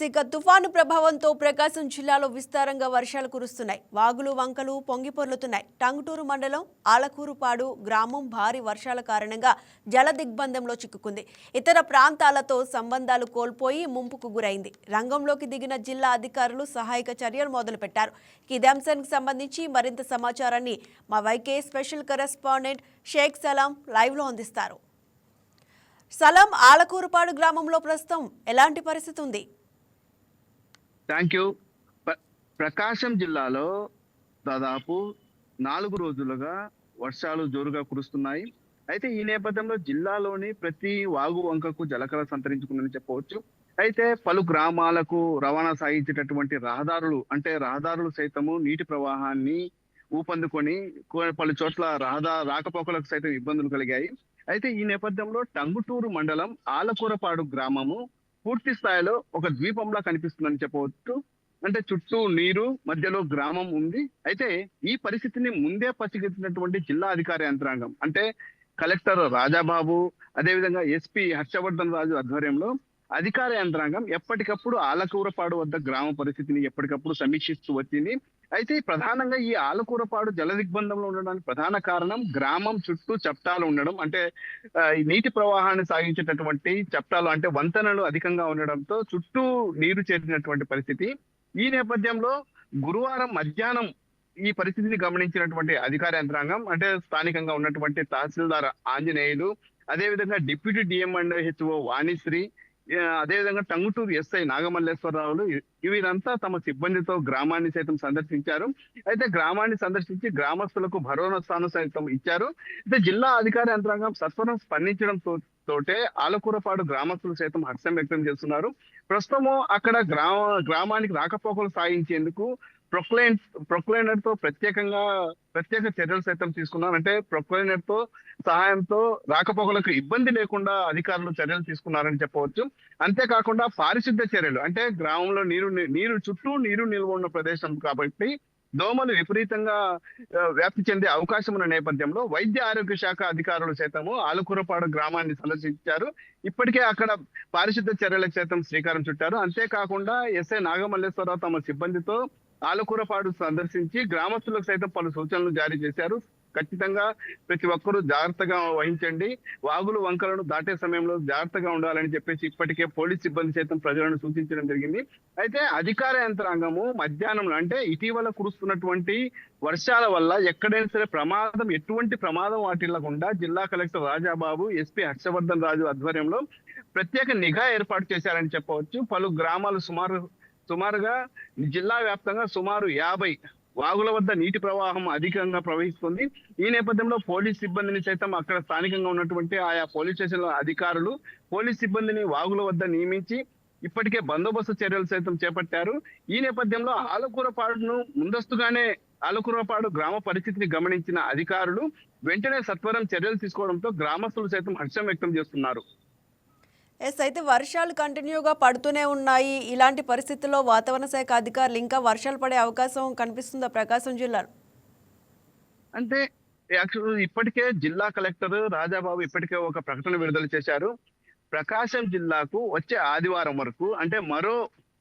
Yes ఇక తుఫాను ప్రభావంతో ప్రకాశం జిల్లాలో విస్తారంగా వర్షాలు కురుస్తున్నాయి. వాగులు వంకలు పొంగి పొర్లుతున్నాయి. టంగుటూరు మండలం ఆలకూరుపాడు గ్రామం భారీ వర్షాల కారణంగా జల దిగ్బంధంలో చిక్కుకుంది. ఇతర ప్రాంతాలతో సంబంధాలు కోల్పోయి ముంపుకు గురైంది. రంగంలోకి దిగిన జిల్లా అధికారులు సహాయక చర్యలు మొదలుపెట్టారు. ఇదంశానికి సంబంధించి మరింత సమాచారాన్ని మా YK special correspondent Sheikh Salam లైవ్లో అందిస్తారు. సలాం ఆలకూరుపాడు గ్రామంలో ప్రస్తుతం ఎలాంటి పరిస్థితి ఉంది? థ్యాంక్ యూ ప్రకాశం జిల్లాలో దాదాపు నాలుగు రోజులుగా వర్షాలు జోరుగా కురుస్తున్నాయి. అయితే ఈ నేపథ్యంలో జిల్లాలోని ప్రతి వాగు వంకకు జలకళ సంతరించుకుందని చెప్పవచ్చు. అయితే పలు గ్రామాలకు రవాణా సాగించేటటువంటి రహదారులు అంటే రహదారులు సైతము నీటి ప్రవాహాన్ని ఊపందుకొని పలు చోట్ల రహదా రాకపోకలకు సైతం ఇబ్బందులు కలిగాయి. అయితే ఈ నేపథ్యంలో టంగుటూరు మండలం ఆలకూరపాడు గ్రామము పూర్తి స్థాయిలో ఒక ద్వీపంలా కనిపిస్తుందని చెప్పవచ్చు. అంటే చుట్టూ నీరు మధ్యలో గ్రామం ఉంది. అయితే ఈ పరిస్థితిని ముందే పసిగట్టినటువంటి జిల్లా అధికార యంత్రాంగం అంటే కలెక్టర్ రాజాబాబు అదేవిధంగా ఎస్పీ హర్షవర్ధన్ రాజు ఆధ్వర్యంలో అధికార యంత్రాంగం ఎప్పటికప్పుడు ఆలకూరపాడు వద్ద గ్రామ పరిస్థితిని ఎప్పటికప్పుడు సమీక్షిస్తూ వచ్చింది. అయితే ప్రధానంగా ఈ ఆలకూరపాడు జల దిగ్బంధంలో ఉండడానికి ప్రధాన కారణం గ్రామం చుట్టూ చప్టాలు ఉండడం. అంటే నీటి ప్రవాహాన్ని సాగించేటటువంటి చప్టాలు అంటే వంతెనలు అధికంగా ఉండడంతో చుట్టూ నీరు చేరినటువంటి పరిస్థితి. ఈ నేపథ్యంలో గురువారం మధ్యాహ్నం ఈ పరిస్థితిని గమనించినటువంటి అధికార యంత్రాంగం అంటే స్థానికంగా ఉన్నటువంటి తహసీల్దార్ ఆంజనేయులు అదేవిధంగా deputy DM and HO Vanishri అదేవిధంగా టంగుటూరు ఎస్ఐ నాగమల్లేశ్వరరావులు వీరంతా తమ సిబ్బందితో గ్రామాన్ని సైతం సందర్శించారు. అయితే గ్రామాన్ని సందర్శించి గ్రామస్తులకు భరోసాను సైతం ఇచ్చారు. అయితే జిల్లా అధికార యంత్రాంగం సత్వరం స్పందించడం తో- తోటే ఆలకూరపాడు గ్రామస్తులు సైతం హర్షం వ్యక్తం చేస్తున్నారు. ప్రస్తుతము అక్కడ గ్రామ గ్రామానికి రాకపోకలు సాగించేందుకు ప్రొక్లైన్ ప్రొక్లైనర్తో ప్రత్యేకంగా ప్రత్యేక చర్యలు సైతం తీసుకున్నారు అంటే ప్రొక్లైనర్తో సహాయంతో రాకపోకలకు ఇబ్బంది లేకుండా అధికారులు చర్యలు తీసుకున్నారని చెప్పవచ్చు. అంతేకాకుండా పారిశుద్ధ చర్యలు అంటే గ్రామంలో నీరు నీరు చుట్టూ నీరు నిల్వ ఉన్న ప్రదేశం కాబట్టి దోమలు విపరీతంగా వ్యాప్తి చెందే అవకాశం ఉన్న నేపథ్యంలో వైద్య ఆరోగ్య శాఖ అధికారులు సైతము ఆలుకూరపాడు గ్రామాన్ని సందర్శించారు. ఇప్పటికే అక్కడ పారిశుద్ధ చర్యలకు సైతం శ్రీకారం చుట్టారు. అంతేకాకుండా ఎస్ఐ నాగమల్లేశ్వరరావు తమ సిబ్బందితో ఆలకూరపాడు సందర్శించి గ్రామస్తులకు సైతం పలు సూచనలు జారీ చేశారు. ఖచ్చితంగా ప్రతి ఒక్కరూ జాగ్రత్తగా వహించండి. వాగులు వంకలను దాటే సమయంలో జాగ్రత్తగా ఉండాలని చెప్పేసి ఇప్పటికే పోలీస్ సిబ్బంది సైతం ప్రజలను సూచించడం జరిగింది. అయితే అధికార యంత్రాంగము మధ్యాహ్నం అంటే ఇటీవల కురుస్తున్నటువంటి వర్షాల వల్ల ఎక్కడైనా సరే ప్రమాదం ఎటువంటి ప్రమాదం వాటిల్లకుండా జిల్లా కలెక్టర్ రాజాబాబు ఎస్పీ హర్షవర్ధన్ రాజు ఆధ్వర్యంలో ప్రత్యేక నిఘా ఏర్పాటు చేశారని చెప్పవచ్చు. పలు గ్రామాలు సుమారు సుమారుగా జిల్లా వ్యాప్తంగా సుమారు యాభై వాగుల వద్ద నీటి ప్రవాహం అధికంగా ప్రవహిస్తుంది. ఈ నేపథ్యంలో పోలీస్ సిబ్బందిని సైతం అక్కడ స్థానికంగా ఉన్నటువంటి ఆయా పోలీస్ స్టేషన్ల అధికారులు పోలీస్ సిబ్బందిని వాగుల వద్ద నియమించి ఇప్పటికే బందోబస్తు చర్యలు సైతం చేపట్టారు. ఈ నేపథ్యంలో ఆలకూరపాడును ముందస్తుగానే ఆలకూరపాడు గ్రామ పరిస్థితిని గమనించిన అధికారులు వెంటనే సత్వరం చర్యలు తీసుకోవడంతో గ్రామస్తులు సైతం హర్షం వ్యక్తం చేస్తున్నారు. ఎస్ అయితే వర్షాలు కంటిన్యూగా పడుతూనే ఉన్నాయి. ఇలాంటి పరిస్థితుల్లో వాతావరణ శాఖ అధికారులు ఇంకా వర్షాలు పడే అవకాశం కనిపిస్తుందా ప్రకాశం జిల్లాలో? అంటే ఇప్పటికే జిల్లా కలెక్టర్ రాజాబాబు ఇప్పటికే ఒక ప్రకటన విడుదల చేశారు. ప్రకాశం జిల్లాకు వచ్చే ఆదివారం వరకు అంటే మరో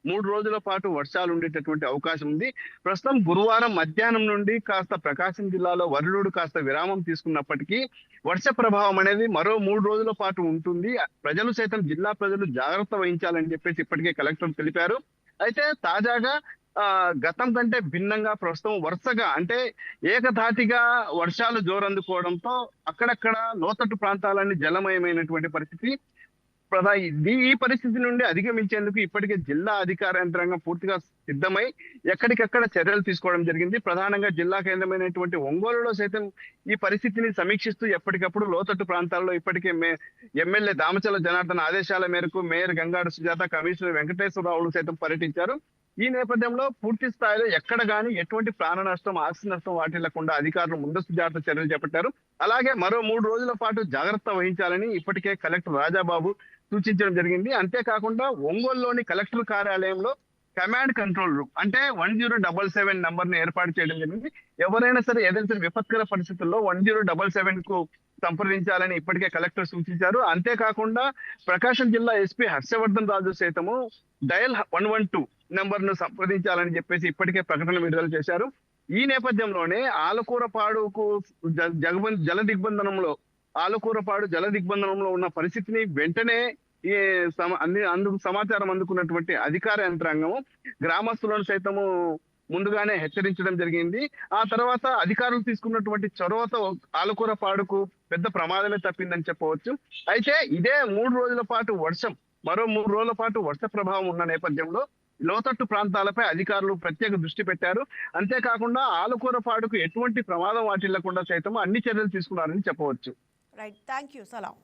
మూడు రోజుల పాటు వర్షాలు ఉండేటటువంటి అవకాశం ఉంది. ప్రస్తుతం గురువారం మధ్యాహ్నం నుండి కాస్త ప్రకాశం జిల్లాలో వరుడు కాస్త విరామం తీసుకున్నప్పటికీ వర్ష ప్రభావం అనేది మరో మూడు రోజుల పాటు ఉంటుంది. ప్రజలు సైతం జిల్లా ప్రజలు జాగ్రత్త వహించాలని చెప్పేసి ఇప్పటికే కలెక్టర్ తెలిపారు. అయితే తాజాగా ఆ గతం కంటే భిన్నంగా ప్రస్తుతం వరుసగా అంటే ఏకధాటిగా వర్షాలు జోరందుకోవడంతో అక్కడక్కడ లోతట్టు ప్రాంతాలన్నీ జలమయమైనటువంటి పరిస్థితి. ప్రధా ఈ పరిస్థితి నుండి అధిగమించేందుకు ఇప్పటికే జిల్లా అధికార యంత్రాంగం పూర్తిగా సిద్ధమై ఎక్కడికక్కడ చర్యలు తీసుకోవడం జరిగింది. ప్రధానంగా జిల్లా కేంద్రమైనటువంటి ఒంగోలులో సైతం ఈ పరిస్థితిని సమీక్షిస్తూ ఎప్పటికప్పుడు లోతట్టు ప్రాంతాల్లో ఇప్పటికే మే ఎమ్మెల్యే దామచల జనార్దన్ ఆదేశాల మేరకు మేయర్ గంగాడు సుజాత కమిషనర్ వెంకటేశ్వరరావులు సైతం పర్యటించారు. ఈ నేపథ్యంలో పూర్తి స్థాయిలో ఎక్కడ గాని ఎటువంటి ప్రాణ నష్టం ఆస్తి నష్టం వాటిల్లకుండా అధికారులు ముందస్తు జాగ్రత్త చర్యలు చేపట్టారు. అలాగే మరో మూడు రోజుల పాటు జాగ్రత్త వహించాలని ఇప్పటికే కలెక్టర్ రాజాబాబు సూచించడం జరిగింది. అంతేకాకుండా ఒంగోలులోని కలెక్టర్ కార్యాలయంలో కమాండ్ కంట్రోల్ రూమ్ అంటే వన్ జీరో డబల్ సెవెన్ నంబర్ని ఏర్పాటు చేయడం జరిగింది. ఎవరైనా సరే ఏదైనా సరే విపత్కర పరిస్థితుల్లో వన్ జీరో డబల్ సెవెన్కు సంప్రదించాలని ఇప్పటికే కలెక్టర్ సూచించారు. అంతేకాకుండా ప్రకాశం జిల్లా ఎస్పీ హర్షవర్ధన్ రాజు సైతము డయల్ వన్ వన్ టూ నెంబర్ను సంప్రదించాలని చెప్పేసి ఇప్పటికే ప్రకటన విడుదల చేశారు. ఈ నేపథ్యంలోనే ఆలకూరపాడుకు జగబం జల దిగ్బంధనంలో ఆలకూరపాడు జల దిగ్బంధనంలో ఉన్న పరిస్థితిని వెంటనే ఈ అన్ని అందుకు సమాచారం అందుకున్నటువంటి అధికార యంత్రాంగము గ్రామస్తులను సైతము ముందుగానే హెచ్చరించడం జరిగింది. ఆ తర్వాత అధికారులు తీసుకున్నటువంటి చొరవతో ఆలకూర పాడుకు పెద్ద ప్రమాదమే తప్పిందని చెప్పవచ్చు. అయితే ఇదే మూడు రోజుల పాటు వర్షం మరో మూడు రోజుల పాటు వర్ష ప్రభావం ఉన్న నేపథ్యంలో లోతట్టు ప్రాంతాలపై అధికారులు ప్రత్యేక దృష్టి పెట్టారు. అంతేకాకుండా ఆలకూర పాడుకు ఎటువంటి ప్రమాదం వాటిల్లకుండా సైతం అన్ని చర్యలు తీసుకున్నారని చెప్పవచ్చు. Right thank you Salam